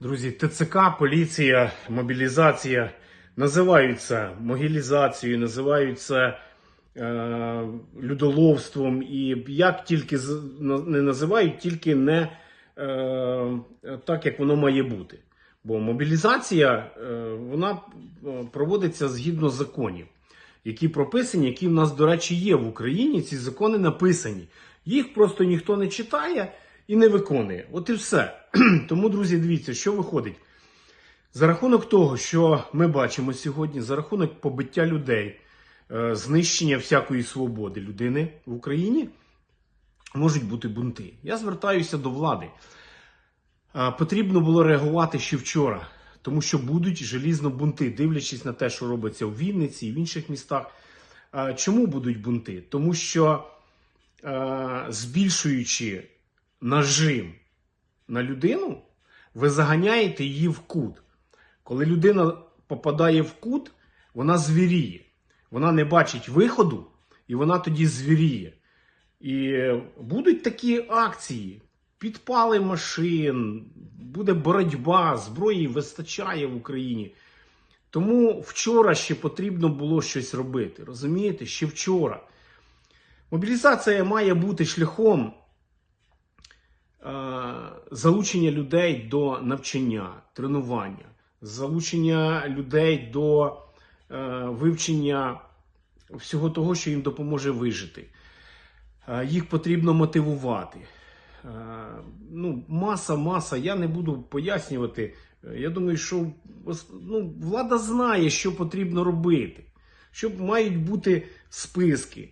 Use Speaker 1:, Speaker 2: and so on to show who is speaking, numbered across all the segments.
Speaker 1: Друзі, ТЦК, поліція, мобілізація називаються могілізацією, називаються е, людоловством. І як тільки не називають, тільки не е, так, як воно має бути. Бо мобілізація е, вона е, проводиться згідно законів, які прописані, які в нас, до речі, є в Україні. Ці закони написані. Їх просто ніхто не читає і не виконує. От і все. Тому, друзі, дивіться, що виходить. За рахунок того, що ми бачимо сьогодні, за рахунок побиття людей, е, знищення всякої свободи людини в Україні, можуть бути бунти. Я звертаюся до влади. Е, Потрібно було реагувати ще вчора, тому що будуть желізно бунти, дивлячись на те, що робиться у Вінниці і в інших містах. Е, Чому будуть бунти? Тому що збільшуючи нажим на людину, ви заганяєте її в кут. Коли людина попадає в кут, вона звіріє. Вона не бачить виходу, і вона тоді звіріє. І будуть такі акції: підпали машин, буде боротьба, зброї вистачає в Україні. Тому вчора ще потрібно було щось робити. Розумієте? Ще вчора. Мобілізація має бути шляхом залучення людей до навчання, тренування, залучення людей до е, вивчення всього того, що їм допоможе вижити. Е, Їх потрібно мотивувати. Е, Ну, маса, маса. Я не буду пояснювати. Е, Я думаю, що ну, влада знає, що потрібно робити. Що мають бути списки.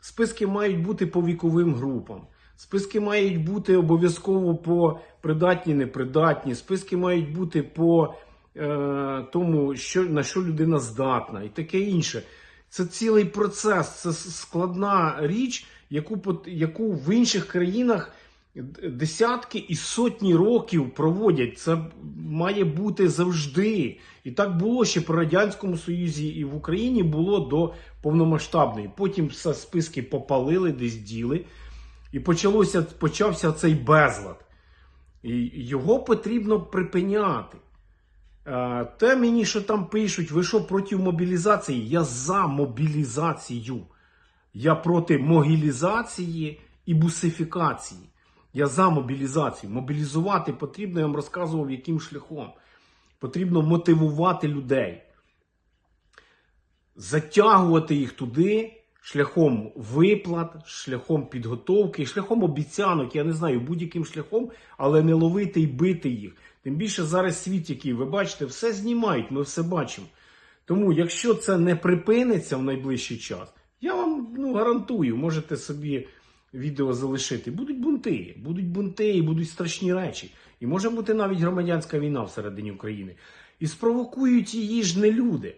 Speaker 1: Списки мають бути по віковим групам. Списки мають бути обов'язково по придатні, непридатні. Списки мають бути по е, тому, що, на що людина здатна, і таке інше. Це цілий процес, це складна річ, яку, яку в інших країнах десятки і сотні років проводять. Це має бути завжди. І так було ще при Радянському Союзі і в Україні було до повномасштабної. Потім все списки попалили, десь діли. І почалося, почався цей безлад. І його потрібно припиняти. Е, Те мені, що там пишуть, ви що проти мобілізації? Я за мобілізацію. Я проти могілізації і бусифікації. Я за мобілізацію. Мобілізувати потрібно, я вам розказував, яким шляхом. Потрібно мотивувати людей, затягувати їх туди шляхом виплат, шляхом підготовки, шляхом обіцянок, я не знаю, будь-яким шляхом, але не ловити і бити їх. Тим більше зараз світ, який ви бачите, все знімають, ми все бачимо. Тому, якщо це не припиниться в найближчий час, я вам ну, гарантую, можете собі відео залишити. Будуть бунти, будуть бунти і будуть страшні речі. І може бути навіть громадянська війна всередині України. І спровокують її ж не люди.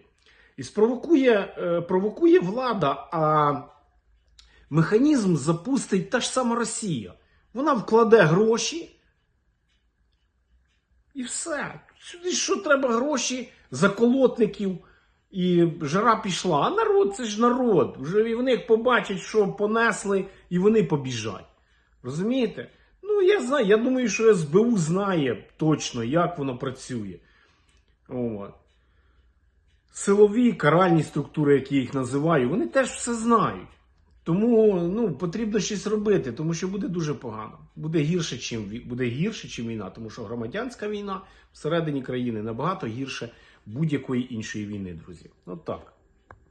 Speaker 1: І спровокує, е, провокує влада, а механізм запустить та ж сама Росія. Вона вкладе гроші. І все. Сюди що треба гроші заколотників, і жара пішла. А народ це ж народ. Вже вони як побачать, що понесли, і вони побіжать. Розумієте? Ну, я знаю, я думаю, що СБУ знає точно, як воно працює. От. Силові каральні структури, які їх називаю, вони теж все знають. Тому ну, потрібно щось робити, тому що буде дуже погано. Буде гірше, чим, буде гірше, чим війна, тому що громадянська війна всередині країни набагато гірше будь-якої іншої війни, друзі. От так.